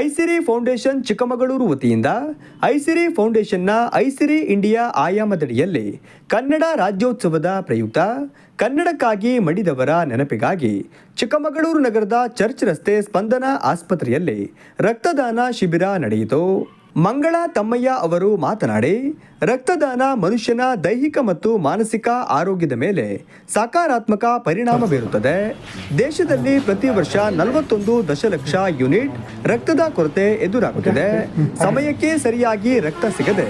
ಐಸಿರಿ foundation Chikkamagaluru ವತಿಯಿಂದ ಐಸಿರಿ ಫೌಂಡೇಶನ್ನ ಐಸಿರಿ India ಆಯಾಮದಡಿಯಲ್ಲಿ Kannada ರಾಜ್ಯೋತ್ಸವದ ಪ್ರಯುಕ್ತ ಕನ್ನಡಕ್ಕಾಗಿ ಮಡಿದವರ ನೆನಪಿಗಾಗಿ ಚಿಕ್ಕಮಗಳೂರು ನಗರದ ಚರ್ಚ್ ರಸ್ತೆ ಸ್ಪಂದನ ಆಸ್ಪತ್ರೆಯಲ್ಲಿ ರಕ್ತದಾನ ಶಿಬಿರ ನಡೆಯಿತು. ಮಂಗಳ ತಮ್ಮಯ್ಯ ಅವರು ಮಾತನಾಡಿ, ರಕ್ತದಾನ ಮನುಷ್ಯನ ದೈಹಿಕ ಮತ್ತು ಮಾನಸಿಕ ಆರೋಗ್ಯದ ಮೇಲೆ ಸಕಾರಾತ್ಮಕ ಪರಿಣಾಮ ಬೀರುತ್ತದೆ. ದೇಶದಲ್ಲಿ ಪ್ರತಿ ವರ್ಷ ನಲವತ್ತೊಂದು ದಶಲಕ್ಷ ಯೂನಿಟ್ ರಕ್ತದ ಕೊರತೆ ಎದುರಾಗುತ್ತಿದೆ. ಸಮಯಕ್ಕೆ ಸರಿಯಾಗಿ ರಕ್ತ ಸಿಗದೆ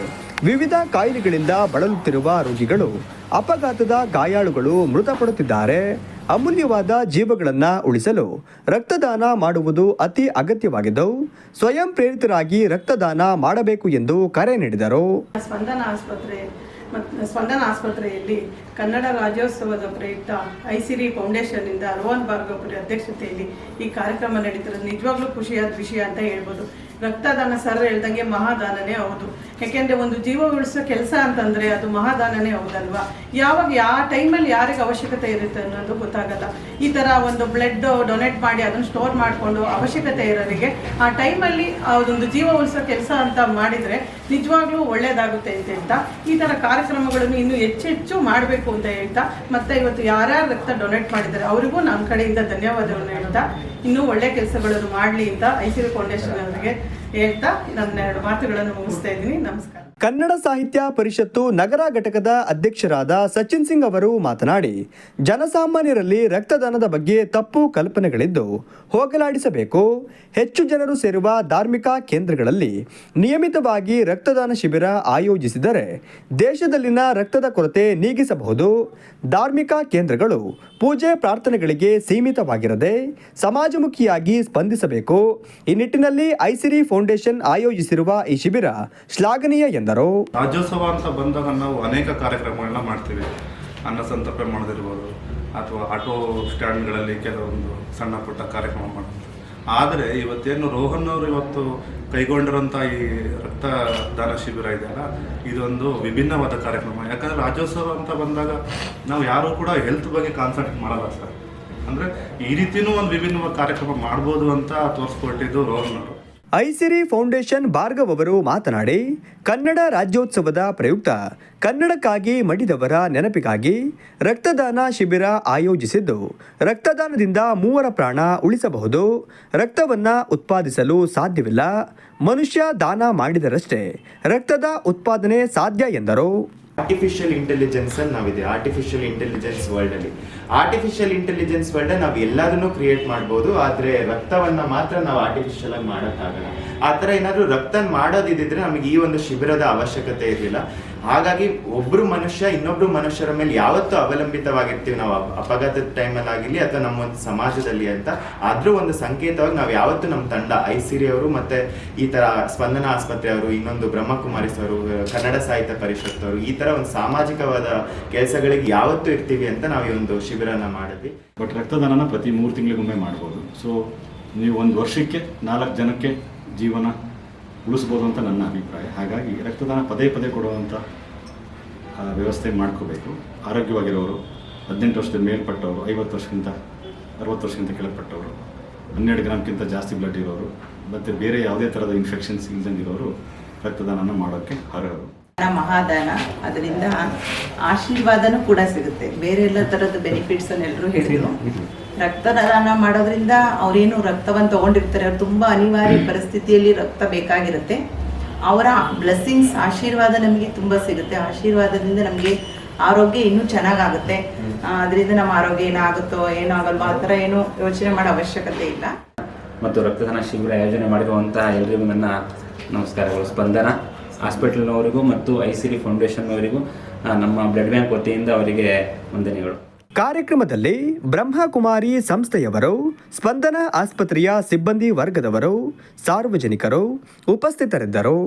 ವಿವಿಧ ಕಾಯಿಲೆಗಳಿಂದ ಬಳಲುತ್ತಿರುವ ರೋಗಿಗಳು ಅಪಘಾತದ ಗಾಯಾಳುಗಳು ಮೃತಪಡುತ್ತಿದ್ದಾರೆ. ಅಮೂಲ್ಯವಾದ ಜೀವಗಳನ್ನು ಉಳಿಸಲು ರಕ್ತದಾನ ಮಾಡುವುದು ಅತಿ ಅಗತ್ಯವಾಗಿದ್ದು, ಸ್ವಯಂ ಪ್ರೇರಿತರಾಗಿ ರಕ್ತದಾನ ಮಾಡಬೇಕು ಎಂದು ಕರೆ ನೀಡಿದರು. ಸ್ಪಂದನ ಆಸ್ಪತ್ರೆ ಮತ್ತು ಸ್ಪಂದನ ಆಸ್ಪತ್ರೆಯಲ್ಲಿ ಕನ್ನಡ ರಾಜ್ಯೋತ್ಸವದ ಪ್ರಯುಕ್ತ ಐಸಿರಿ ಫೌಂಡೇಶನ್ನಿಂದ ರೋಹನ್ ಭಾರ್ಗವರ ಅಧ್ಯಕ್ಷತೆಯಲ್ಲಿ ಈ ಕಾರ್ಯಕ್ರಮ ನಡೀತಿರೋದು ನಿಜವಾಗ್ಲೂ ಖುಷಿಯಾದ ವಿಷಯ ಅಂತ ಹೇಳ್ಬೋದು. ರಕ್ತದಾನ ಸರ್ ಹೇಳ್ದಂಗೆ ಮಹಾದಾನನೇ ಹೌದು. ಯಾಕೆಂದ್ರೆ ಒಂದು ಜೀವ ಉಳಿಸೋ ಕೆಲಸ ಅಂತಂದ್ರೆ ಅದು ಮಹಾದಾನನೇ ಹೌದಲ್ವಾ? ಯಾವಾಗ ಯಾವ ಟೈಮಲ್ಲಿ ಯಾರಿಗೆ ಅವಶ್ಯಕತೆ ಇರುತ್ತೆ ಅನ್ನೋದು ಗೊತ್ತಾಗಲ್ಲ. ಈ ತರ ಒಂದು ಬ್ಲಡ್ ಡೊನೇಟ್ ಮಾಡಿ ಅದನ್ನು ಸ್ಟೋರ್ ಮಾಡಿಕೊಂಡು ಅವಶ್ಯಕತೆ ಇರೋರಿಗೆ ಆ ಟೈಮಲ್ಲಿ ಅದೊಂದು ಜೀವ ಉಳಿಸೋ ಕೆಲಸ ಅಂತ ಮಾಡಿದ್ರೆ ನಿಜವಾಗ್ಲೂ ಒಳ್ಳೇದಾಗುತ್ತೆ ಅಂತ ಈ ಥರ ಕಾರ್ಯಕ್ರಮಗಳನ್ನು ಇನ್ನೂ ಹೆಚ್ಚೆಚ್ಚು ಮಾಡಬೇಕು ಅಂತ ಹೇಳ್ತಾ, ಮತ್ತೆ ಇವತ್ತು ಯಾರ್ಯಾರು ರಕ್ತ ಡೊನೇಟ್ ಮಾಡಿದ್ದಾರೆ, ಅವರಿಗೂ ನಮ್ಮ ಕಡೆಯಿಂದ ಧನ್ಯವಾದಗಳನ್ನು ಹೇಳ್ತಾ, ಇನ್ನೂ ಒಳ್ಳೆ ಕೆಲಸಗಳನ್ನು ಮಾಡಲಿ ಅಂತ ಐಸಿರಿ ಫೌಂಡೇಶನ್ ಅವರಿಗೆ ಹೇಳ್ತಾ ನನ್ನ ಎರಡು ಮಾತುಗಳನ್ನು ಮುಗಿಸ್ತಾ ಇದ್ದೀನಿ. ನಮಸ್ಕಾರ. ಕನ್ನಡ ಸಾಹಿತ್ಯ ಪರಿಷತ್ತು ನಗರ ಘಟಕದ ಅಧ್ಯಕ್ಷರಾದ ಸಚಿನ್ ಸಿಂಗ್ ಅವರು ಮಾತನಾಡಿ, ಜನಸಾಮಾನ್ಯರಲ್ಲಿ ರಕ್ತದಾನದ ಬಗ್ಗೆ ತಪ್ಪು ಕಲ್ಪನೆಗಳಿದ್ದು ಹೋಗಲಾಡಿಸಬೇಕು. ಹೆಚ್ಚು ಜನರು ಸೇರುವ ಧಾರ್ಮಿಕ ಕೇಂದ್ರಗಳಲ್ಲಿ ನಿಯಮಿತವಾಗಿ ರಕ್ತದಾನ ಶಿಬಿರ ಆಯೋಜಿಸಿದರೆ ದೇಶದಲ್ಲಿನ ರಕ್ತದ ಕೊರತೆ ನೀಗಿಸಬಹುದು. ಧಾರ್ಮಿಕ ಕೇಂದ್ರಗಳು ಪೂಜೆ ಪ್ರಾರ್ಥನೆಗಳಿಗೆ ಸೀಮಿತವಾಗಿರದೆ ಸಮಾಜಮುಖಿಯಾಗಿ ಸ್ಪಂದಿಸಬೇಕು. ಈ ನಿಟ್ಟಿನಲ್ಲಿ ಐಸಿರಿ ಫೌಂಡೇಶನ್ ಆಯೋಜಿಸಿರುವ ಈ ಶಿಬಿರ ಶ್ಲಾಘನೀಯ ಎಂದರು. ರಾಜ್ಯೋತ್ಸವ ಅಂತ ಬಂದಾಗ ನಾವು ಅನೇಕ ಕಾರ್ಯಕ್ರಮಗಳನ್ನ ಮಾಡ್ತೀವಿ. ಅನ್ನ ಸಂತರ್ಪಣೆ ಮಾಡೋದಿರ್ಬೋದು, ಅಥವಾ ಆಟೋ ಸ್ಟ್ಯಾಂಡ್ಗಳಲ್ಲಿ ಕೆಲವೊಂದು ಸಣ್ಣ ಪುಟ್ಟ ಕಾರ್ಯಕ್ರಮ ಮಾಡೋದು ಆದರೆ ಇವತ್ತೇನು ರೋಹನ್ ಅವರು ಇವತ್ತು ಕೈಗೊಂಡಿರೋಂಥ ಈ ರಕ್ತದಾನ ಶಿಬಿರ ಇದೆಯಲ್ಲ, ಇದೊಂದು ವಿಭಿನ್ನವಾದ ಕಾರ್ಯಕ್ರಮ. ಯಾಕಂದರೆ ರಾಜ್ಯೋತ್ಸವ ಅಂತ ಬಂದಾಗ ನಾವು ಯಾರೂ ಕೂಡ ಹೆಲ್ತ್ ಬಗ್ಗೆ ಕಾನ್ಸಂಟ್ರೇಟ್ ಮಾಡಲ್ಲ ಸರ್. ಅಂದರೆ ಈ ರೀತಿಯೂ ಒಂದು ವಿಭಿನ್ನವಾದ ಕಾರ್ಯಕ್ರಮ ಮಾಡ್ಬೋದು ಅಂತ ತೋರಿಸ್ಕೊಟ್ಟಿದ್ದು ರೋಹನ್ ಅವರು. ಐಸಿರಿ ಫೌಂಡೇಶನ್ ಭಾರ್ಗವ್ ಅವರು ಮಾತನಾಡಿ, ಕನ್ನಡ ರಾಜ್ಯೋತ್ಸವದ ಪ್ರಯುಕ್ತ ಕನ್ನಡಕ್ಕಾಗಿ ಮಡಿದವರ ನೆನಪಿಗಾಗಿ ರಕ್ತದಾನ ಶಿಬಿರ ಆಯೋಜಿಸಿದ್ದು, ರಕ್ತದಾನದಿಂದ ಮೂವರ ಪ್ರಾಣ ಉಳಿಸಬಹುದು, ರಕ್ತವನ್ನು ಉತ್ಪಾದಿಸಲು ಸಾಧ್ಯವಿಲ್ಲ, ಮನುಷ್ಯ ದಾನ ಮಾಡಿದರಷ್ಟೇ ರಕ್ತದ ಉತ್ಪಾದನೆ ಸಾಧ್ಯ ಎಂದರು. ಆರ್ಟಿಫಿಷಿಯಲ್ ಇಂಟೆಲಿಜೆನ್ಸ್ ಅಲ್ಲಿ ನಾವಿದೆ. ಆರ್ಟಿಫಿಷಿಯಲ್ ಇಂಟೆಲಿಜೆನ್ಸ್ ವರ್ಲ್ಡ್ ಅಲ್ಲಿ. ಆರ್ಟಿಫಿಷಿಯಲ್ ಇಂಟೆಲಿಜೆನ್ಸ್ ವರ್ಲ್ಡ್ ನಾವು ಎಲ್ಲದನ್ನು ಕ್ರಿಯೇಟ್ ಮಾಡ್ಬೋದು, ಆದ್ರೆ ರಕ್ತವನ್ನ ಮಾತ್ರ ನಾವು ಆರ್ಟಿಫಿಷಿಯಲ್ ಆಗಿ ಮಾಡೋಕ್ಕಾಗಲ್ಲ. ಆ ಥರ ಏನಾದ್ರು ರಕ್ತನ್ ಮಾಡೋದಿದ್ರೆ ನಮಗೆ ಈ ಒಂದು ಶಿಬಿರದ ಅವಶ್ಯಕತೆ ಇರಲಿಲ್ಲ. ಹಾಗಾಗಿ ಒಬ್ರು ಮನುಷ್ಯ ಇನ್ನೊಬ್ರು ಮನುಷ್ಯರ ಮೇಲೆ ಯಾವತ್ತೂ ಅವಲಂಬಿತವಾಗಿರ್ತೀವಿ. ನಾವು ಅಪ- ಅಪಘಾತದ ಟೈಮಲ್ಲಿ ಆಗಿರಲಿ ಅಥವಾ ನಮ್ಮ ಒಂದು ಸಮಾಜದಲ್ಲಿ ಅಂತ. ಆದ್ರೂ ಒಂದು ಸಂಕೇತವಾಗಿ ನಾವು ಯಾವತ್ತೂ ನಮ್ಮ ತಂಡ, ಐಸಿರಿ ಅವರು ಮತ್ತೆ ಈ ತರ ಸ್ಪಂದನ ಆಸ್ಪತ್ರೆ ಅವರು, ಇನ್ನೊಂದು ಬ್ರಹ್ಮಕುಮಾರಿಸ್ ಅವರು ಕನ್ನಡ ಸಾಹಿತ್ಯ ಪರಿಷತ್ ಅವರು, ಈ ತರ ಒಂದು ಸಾಮಾಜಿಕವಾದ ಕೆಲಸಗಳಿಗೆ ಯಾವತ್ತೂ ಇರ್ತೀವಿ ಅಂತ ನಾವು ಈ ಒಂದು ಶಿಬಿರನ ಮಾಡಿದ್ವಿ. ಬಟ್ ರಕ್ತದಾನನ ಪ್ರತಿ ಮೂರು ತಿಂಗಳಿಗೊಮ್ಮೆ ಮಾಡ್ಬೋದು. ಸೊ ನೀವು ಒಂದು ವರ್ಷಕ್ಕೆ ನಾಲ್ಕು ಜನಕ್ಕೆ ಜೀವನ ಉಳಿಸ್ಬೋದು ಅಂತ ನನ್ನ ಅಭಿಪ್ರಾಯ. ಹಾಗಾಗಿ ರಕ್ತದಾನ ಪದೇ ಪದೇ ಕೊಡುವಂಥ ವ್ಯವಸ್ಥೆ ಮಾಡ್ಕೋಬೇಕು. ಆರೋಗ್ಯವಾಗಿರೋರು ಹದಿನೆಂಟು ವರ್ಷದ ಮೇಲ್ಪಟ್ಟವರು ಐವತ್ತು ವರ್ಷಕ್ಕಿಂತ ಅರವತ್ತು ವರ್ಷಕ್ಕಿಂತ ಕೆಳಪಟ್ಟವರು ಹನ್ನೆರಡು ಗ್ರಾಮ್ಗಿಂತ ಜಾಸ್ತಿ ಬ್ಲಡ್ ಇರೋರು ಮತ್ತು ಬೇರೆ ಯಾವುದೇ ಥರದ ಇನ್ಫೆಕ್ಷನ್ಸ್ ಇಲ್ದಂಗಿರೋರು ರಕ್ತದಾನ ಮಾಡೋಕ್ಕೆ ಅರ್ಹರು. ದಾನ ಮಹಾದಾನ ಅದರಿಂದ ಆಶೀರ್ವಾದನೂ ಕೂಡ ಸಿಗುತ್ತೆ. ಬೇರೆ ಎಲ್ಲ ಥರದ ಬೆನಿಫಿಟ್ಸ್ ಎಲ್ಲರೂ ಹೇಳಿದ್ರು. ರಕ್ತದಾನ ಮಾಡೋದ್ರಿಂದ ಅವರೇನು ರಕ್ತವನ್ನು ತಗೊಂಡಿರ್ತಾರೆ ಅವ್ರು ತುಂಬ ಅನಿವಾರ್ಯ ಪರಿಸ್ಥಿತಿಯಲ್ಲಿ ರಕ್ತ ಬೇಕಾಗಿರುತ್ತೆ. ಅವರ ಬ್ಲೆಸ್ಸಿಂಗ್ಸ್ ಆಶೀರ್ವಾದ ನಮಗೆ ತುಂಬ ಸಿಗುತ್ತೆ. ಆಶೀರ್ವಾದದಿಂದ ನಮಗೆ ಆರೋಗ್ಯ ಇನ್ನೂ ಚೆನ್ನಾಗಾಗುತ್ತೆ. ಅದರಿಂದ ನಮ್ಮ ಆರೋಗ್ಯ ಏನಾಗುತ್ತೋ ಏನಾಗಲ್ವೋ ಆ ಥರ ಏನು ಯೋಚನೆ ಮಾಡೋ ಅವಶ್ಯಕತೆ ಇಲ್ಲ. ಮತ್ತು ರಕ್ತದಾನ ಶಿಬಿರ ಆಯೋಜನೆ ಮಾಡಿರುವಂತಹ ಎಲ್ಲರಿಗೂ ನನ್ನ ನಮಸ್ಕಾರಗಳು. ಸ್ಪಂದನ ಹಾಸ್ಪಿಟಲ್ನವರಿಗೂ ಮತ್ತು ಐ ಸಿ ಡಿ ಫೌಂಡೇಶನ್ನವರಿಗೂ ನಮ್ಮ ಬ್ಲಡ್ ಬ್ಯಾಂಕ್ ವತಿಯಿಂದ ಅವರಿಗೆ ವಂದನೆಗಳು. ಕಾರ್ಯಕ್ರಮದಲ್ಲಿ ಬ್ರಹ್ಮಕುಮಾರಿ ಸಂಸ್ಥೆಯವರು ಸ್ಪಂದನ ಆಸ್ಪತ್ರೆಯ ಸಿಬ್ಬಂದಿ ವರ್ಗದವರು ಸಾರ್ವಜನಿಕರು ಉಪಸ್ಥಿತರಿದ್ದರು.